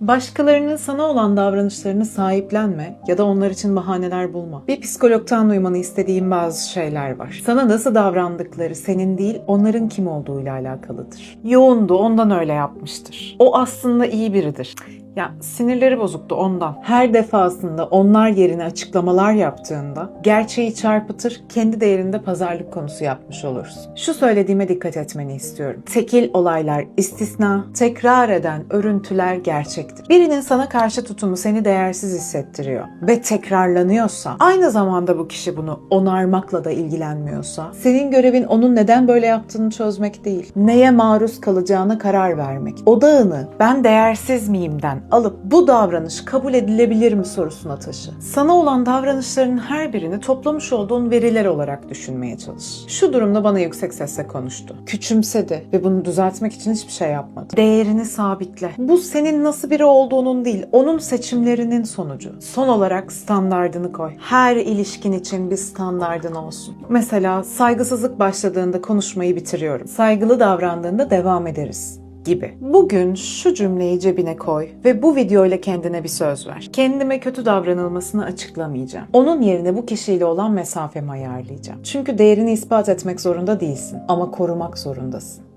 Başkalarının sana olan davranışlarını sahiplenme ya da onlar için bahaneler bulma. Bir psikologtan duymanı istediğim bazı şeyler var. Sana nasıl davrandıkları senin değil, onların kim olduğuyla alakalıdır. Yoğundu, ondan öyle yapmıştır. O aslında iyi biridir. Ya sinirleri bozuktu ondan. Her defasında onlar yerine açıklamalar yaptığında gerçeği çarpıtır, kendi değerinde pazarlık konusu yapmış olursun. Şu söylediğime dikkat etmeni istiyorum. Tekil olaylar istisna, tekrar eden örüntüler gerçektir. Birinin sana karşı tutumu seni değersiz hissettiriyor ve tekrarlanıyorsa, aynı zamanda bu kişi bunu onarmakla da ilgilenmiyorsa, senin görevin onun neden böyle yaptığını çözmek değil, neye maruz kalacağına karar vermek. Odağını ben değersiz miyimden alıp bu davranış kabul edilebilir mi sorusuna taşı. Sana olan davranışların her birini toplamış olduğun veriler olarak düşünmeye çalış. Şu durumda bana yüksek sesle konuştu. Küçümsedi ve bunu düzeltmek için hiçbir şey yapmadı. Değerini sabitle. Bu senin nasıl biri olduğunun değil, onun seçimlerinin sonucu. Son olarak standardını koy. Her ilişkin için bir standardın olsun. Mesela saygısızlık başladığında konuşmayı bitiriyorum. Saygılı davrandığında devam ederiz gibi. Bugün şu cümleyi cebine koy ve bu videoyla kendine bir söz ver. Kendime kötü davranılmasını açıklamayacağım. Onun yerine bu kişiyle olan mesafemi ayarlayacağım. Çünkü değerini ispat etmek zorunda değilsin ama korumak zorundasın.